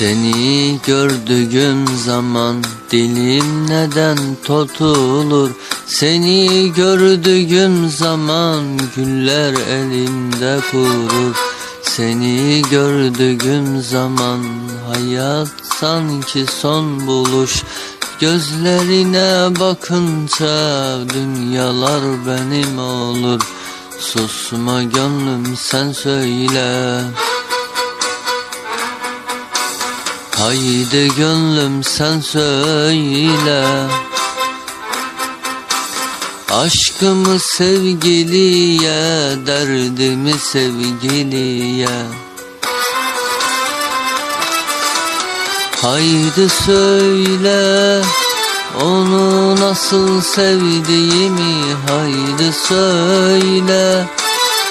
Seni gördüğüm zaman dilim neden tutulur Seni gördüğüm zaman güller elimde kurur. Seni gördüğüm zaman hayat sanki son buluş. Gözlerine bakınca dünyalar benim olur. Susma gönlüm sen söyle Haydi gönlüm sen söyle. Aşkımı sevgiliye Derdimi sevgiliye. Haydi söyle Onu nasıl sevdiğimi Haydi söyle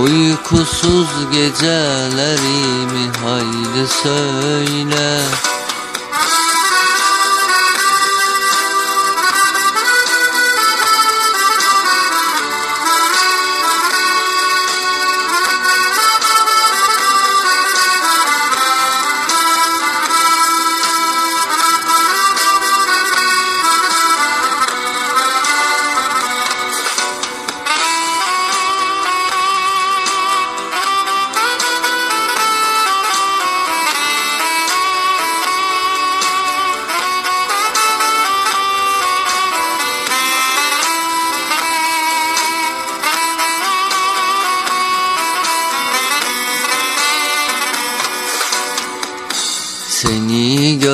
Uykusuz gecelerimi haydi söyle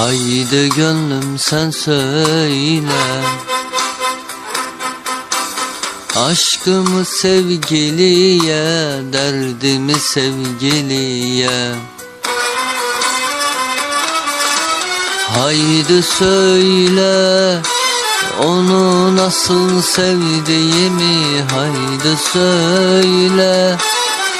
Haydi gönlüm sen söyle. Aşkımı sevgiliye Derdimi sevgiliye. Haydi söyle Onu nasıl sevdiğimi Haydi söyle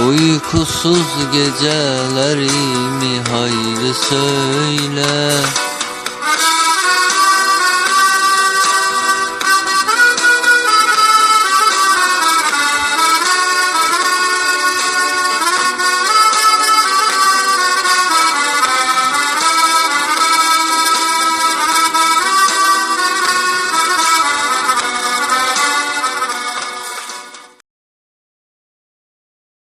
Uykusuz gecelerimi haydi söyle